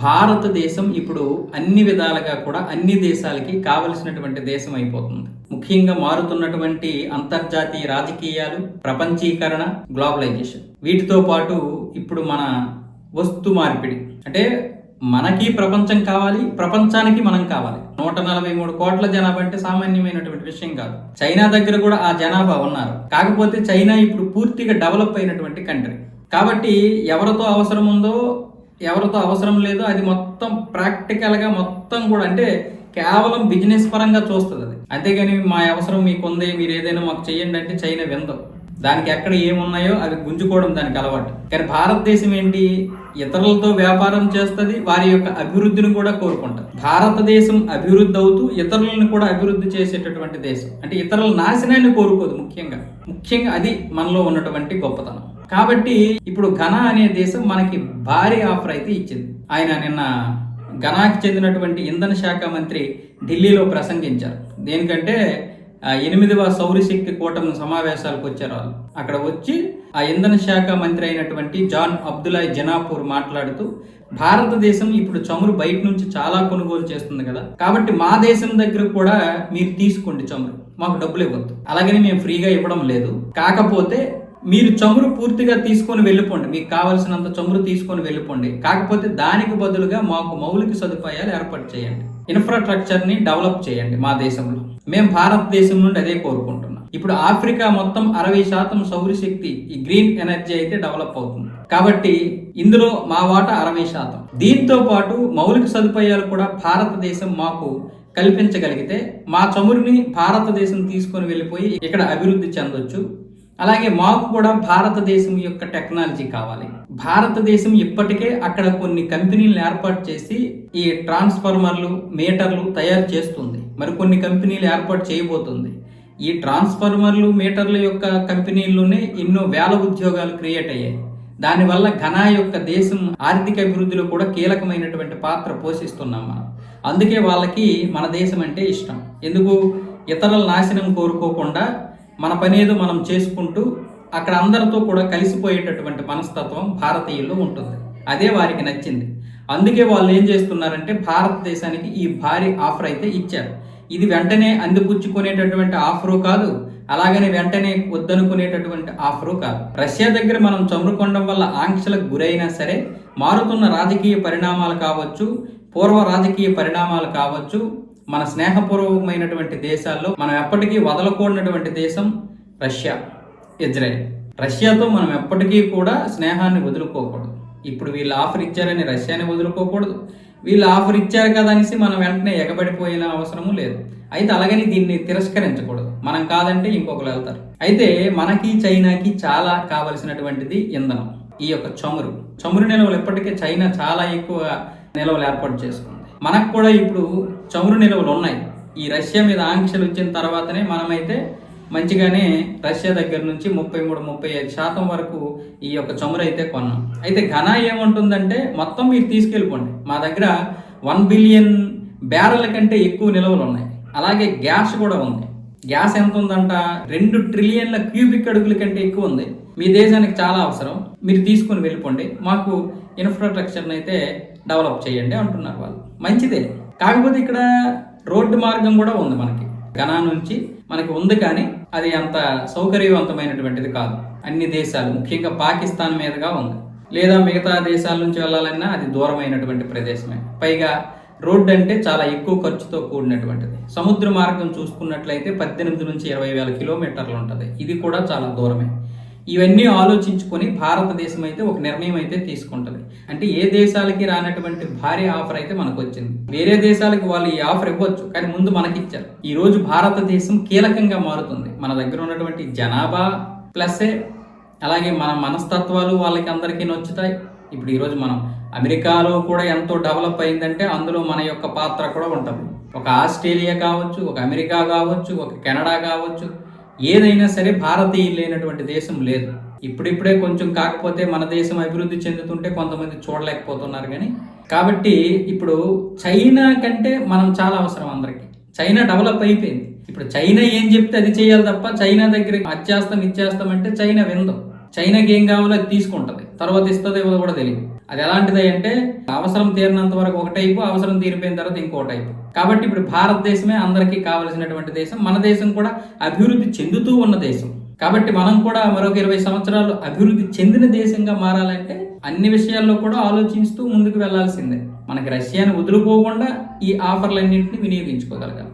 భారతదేశం ఇప్పుడు అన్ని విధాలుగా కూడా అన్ని దేశాలకి కావలసినటువంటి దేశం అయిపోతుంది. ముఖ్యంగా మారుతున్నటువంటి అంతర్జాతీయ రాజకీయాలు ప్రపంచీకరణ గ్లోబలైజేషన్. వీటితో పాటు ఇప్పుడు మన వస్తు మార్పిడి. అంటే మనకి ప్రపంచం కావాలి ప్రపంచానికి మనం కావాలి. నూట నలభై మూడు కోట్ల జనాభా అంటే సామాన్యమైనటువంటి విషయం కాదు. చైనా దగ్గర కూడా ఆ జనాభా ఉన్నారు. కాకపోతే చైనా ఇప్పుడు పూర్తిగా డెవలప్ అయినటువంటి కంట్రీ. కాబట్టి ఎవరితో అవసరం ఉందో ఎవరితో అవసరం లేదో అది మొత్తం ప్రాక్టికల్గా మొత్తం కూడా అంటే కేవలం బిజినెస్ పరంగా చూస్తుంది అది. అంతేగాని మా అవసరం మీకుంది మీరు ఏదైనా మాకు చేయండి అంటే చైనా విందం. దానికి ఎక్కడ ఏమున్నాయో అవి గుంజుకోవడం దానికి అలవాటు. కానీ భారతదేశం ఏంటి? ఇతరులతో వ్యాపారం చేస్తుంది వారి యొక్క అభివృద్ధిని కూడా కోరుకుంటుంది. భారతదేశం అభివృద్ధి అవుతూ ఇతరులను కూడా అభివృద్ధి చేసేటటువంటి దేశం. అంటే ఇతరుల నాశనాన్ని కోరుకోదు ముఖ్యంగా. ముఖ్యంగా అది మనలో ఉన్నటువంటి గొప్పతనం. కాబట్టి ఇప్పుడు ఘనా అనే దేశం మనకి భారీ ఆఫర్ అయితే ఇచ్చింది. ఆయన నిన్న ఘనాకి చెందినటువంటి ఇంధన శాఖ మంత్రి ఢిల్లీలో ప్రసంగించారు. దేనికంటే ఎనిమిదవ సౌరశక్తి కూటమి సమావేశాలకు వచ్చారు వాళ్ళు. అక్కడ వచ్చి ఆ ఇంధన శాఖ మంత్రి అయినటువంటి జాన్ అబ్దులాయ్ జనాపూర్ మాట్లాడుతూ భారతదేశం ఇప్పుడు చమురు బయట నుంచి చాలా కొనుగోలు చేస్తుంది కదా. కాబట్టి మా దేశం దగ్గర కూడా మీరు తీసుకోండి చమురు. మాకు డబ్బులు ఇవ్వద్దు. అలాగని మేము ఫ్రీగా ఇవ్వడం లేదు. కాకపోతే మీరు చమురు పూర్తిగా తీసుకొని వెళ్ళిపోండి. మీకు కావలసినంత చమురు తీసుకొని వెళ్ళిపోండి. కాకపోతే దానికి బదులుగా మాకు మౌలిక సదుపాయాలు ఏర్పాటు చేయండి. ఇన్ఫ్రాస్ట్రక్చర్ని డెవలప్ చేయండి మా దేశంలో. మేము భారతదేశం నుండి అదే కోరుకుంటున్నాం. ఇప్పుడు ఆఫ్రికా మొత్తం అరవై శాతం సౌరశక్తి ఈ గ్రీన్ ఎనర్జీ అయితే డెవలప్ అవుతుంది. కాబట్టి ఇందులో మా వాటా అరవై శాతం. దీంతో పాటు మౌలిక సదుపాయాలు కూడా భారతదేశం మాకు కల్పించగలిగితే మా చమురుని భారతదేశం తీసుకొని వెళ్ళిపోయి ఇక్కడ అభివృద్ధి చెందొచ్చు. అలాగే మాకు కూడా భారతదేశం యొక్క టెక్నాలజీ కావాలి. భారతదేశం ఇప్పటికే అక్కడ కొన్ని కంపెనీలను ఏర్పాటు చేసి ఈ ట్రాన్స్ఫార్మర్లు మీటర్లు తయారు చేస్తుంది. మరి కొన్ని కంపెనీలు ఏర్పాటు చేయబోతుంది. ఈ ట్రాన్స్ఫార్మర్లు మీటర్ల యొక్క కంపెనీల్లోనే ఎన్నో వేల ఉద్యోగాలు క్రియేట్ అయ్యాయి. దానివల్ల ఘనా యొక్క దేశం ఆర్థిక అభివృద్ధిలో కూడా కీలకమైనటువంటి పాత్ర పోషిస్తున్నాం మనం. అందుకే వాళ్ళకి మన దేశం అంటే ఇష్టం. ఎందుకు? ఇతరుల నాశనం కోరుకోకుండా మన పని ఏదో మనం చేసుకుంటూ అక్కడ అందరితో కూడా కలిసిపోయేటటువంటి మనస్తత్వం భారతీయుల్లో ఉంటుంది. అదే వారికి నచ్చింది. అందుకే వాళ్ళు ఏం చేస్తున్నారంటే భారతదేశానికి ఈ భారీ ఆఫర్ అయితే ఇచ్చారు. ఇది వెంటనే అందిపుచ్చుకునేటటువంటి ఆఫరు కాదు అలాగని వెంటనే వద్దనుకునేటటువంటి ఆఫరు కాదు. రష్యా దగ్గర మనం చమురుకొనడం వల్ల ఆంక్షలకు గురైనా సరే మారుతున్న రాజకీయ పరిణామాలు కావచ్చు పూర్వ రాజకీయ పరిణామాలు కావచ్చు మన స్నేహపూర్వకమైనటువంటి దేశాల్లో మనం ఎప్పటికీ వదలకూడనటువంటి దేశం రష్యా ఇజ్రాయెల్. రష్యాతో మనం ఎప్పటికీ కూడా స్నేహాన్ని వదులుకోకూడదు. ఇప్పుడు వీళ్ళు ఆఫర్ ఇచ్చారని రష్యాని వదులుకోకూడదు. వీళ్ళు ఆఫర్ ఇచ్చారు కదా అనేసి మనం వెంటనే ఎగబడిపోయిన అవసరము లేదు. అయితే అలాగని దీన్ని తిరస్కరించకూడదు. మనం కాదంటే ఇంకొకరు వెళ్తారు. అయితే మనకి చైనాకి చాలా కావలసినటువంటిది ఇంధనం. ఈ యొక్క చమురు. చమురు నిల్వలు ఇప్పటికే చైనా చాలా ఎక్కువ నిల్వలు ఏర్పాటు చేసుకుంది. మనకు కూడా ఇప్పుడు చమురు నిల్వలు ఉన్నాయి. ఈ రష్యా మీద ఆంక్షలు వచ్చిన తర్వాతనే మనమైతే మంచిగానే రష్యా దగ్గర నుంచి ముప్పై మూడు ముప్పై ఐదు శాతం వరకు ఈ యొక్క చమురు అయితే కొన్నాం. అయితే ఘనా ఏమంటుందంటే మొత్తం మీరు తీసుకెళ్ళిపోండి. మా దగ్గర వన్ బిలియన్ బ్యారెల కంటే ఎక్కువ నిల్వలు ఉన్నాయి. అలాగే గ్యాస్ కూడా ఉంది. గ్యాస్ ఎంత ఉందంట రెండు ట్రిలియన్ల క్యూబిక్ అడుగుల కంటే ఎక్కువ ఉంది. మీ దేశానికి చాలా అవసరం. మీరు తీసుకొని వెళ్ళిపోండి. మాకు ఇన్ఫ్రాస్ట్రక్చర్ని అయితే డెవలప్ చేయండి అంటున్నారు వాళ్ళు. మంచిదే. కాకపోతే ఇక్కడ రోడ్డు మార్గం కూడా ఉంది మనకి. ఘనా నుంచి మనకి ఉంది కానీ అది అంత సౌకర్యవంతమైనటువంటిది కాదు. అన్ని దేశాలు ముఖ్యంగా పాకిస్తాన్ మీదుగా ఉంది. లేదా మిగతా దేశాల నుంచి వెళ్ళాలన్నా అది దూరమైనటువంటి ప్రదేశమే. పైగా రోడ్డు అంటే చాలా ఎక్కువ ఖర్చుతో కూడినటువంటిది. సముద్ర మార్గం చూసుకున్నట్లయితే పద్దెనిమిది నుంచి ఇరవై వేల కిలోమీటర్లు ఉంటుంది. ఇది కూడా చాలా దూరమే. ఇవన్నీ ఆలోచించుకొని భారతదేశం అయితే ఒక నిర్ణయం అయితే తీసుకుంటుంది. అంటే ఏ దేశాలకి రానటువంటి భారీ ఆఫర్ అయితే మనకు వచ్చింది వేరే దేశాలకి వాళ్ళు ఈ ఆఫర్ ఇవ్వచ్చు కానీ ముందు మనకి ఇచ్చారు ఈ రోజు భారతదేశం కీలకంగా మారుతుంది. మన దగ్గర ఉన్నటువంటి జనాభా ప్లస్సే అలాగే మన మనస్తత్వాలు వాళ్ళకి అందరికీ నచ్చుతాయి. ఇప్పుడు ఈరోజు మనం అమెరికాలో కూడా ఎంతో డెవలప్ అయిందంటే అందులో మన యొక్క పాత్ర కూడా ఉంటుంది. ఒక ఆస్ట్రేలియా కావచ్చు ఒక అమెరికా కావచ్చు ఒక కెనడా కావచ్చు ఏదైనా సరే భారతీయులు లేనటువంటి దేశం లేదు. ఇప్పుడిప్పుడే కొంచెం కాకపోతే మన దేశం అభివృద్ధి చెందుతుంటే కొంతమంది చూడలేకపోతున్నారు కానీ కాబట్టి ఇప్పుడు చైనా కంటే మనం చాలా అవసరం అందరికీ. చైనా డెవలప్ అయిపోయింది. ఇప్పుడు చైనా ఏం చెప్తే అది చేయాలి తప్ప చైనా దగ్గర అత్యాస్తం ఇచ్చేస్తాం అంటే చైనా విందు. చైనాకి ఏం కావాలో అది తీసుకుంటుంది. తర్వాత ఇస్తుందో ఇవ్వదో కూడా తెలియదు. అది ఎలాంటిది అంటే అవసరం తీరినంత వరకు ఒక టైపు అవసరం తీరిపోయిన తర్వాత ఇంకో టైపు. కాబట్టి ఇప్పుడు భారతదేశమే అందరికీ కావలసినటువంటి దేశం. మన దేశం కూడా అభివృద్ధి చెందుతూ ఉన్న దేశం. కాబట్టి మనం కూడా మరొక ఇరవై సంవత్సరాలు అభివృద్ధి చెందిన దేశంగా మారాలంటే అన్ని విషయాల్లో కూడా ఆలోచిస్తూ ముందుకు వెళ్ళాల్సిందే. మనకి రష్యాను వదులుకోకుండా ఈ ఆఫర్లన్నింటినీ వినియోగించుకోగలగాలి.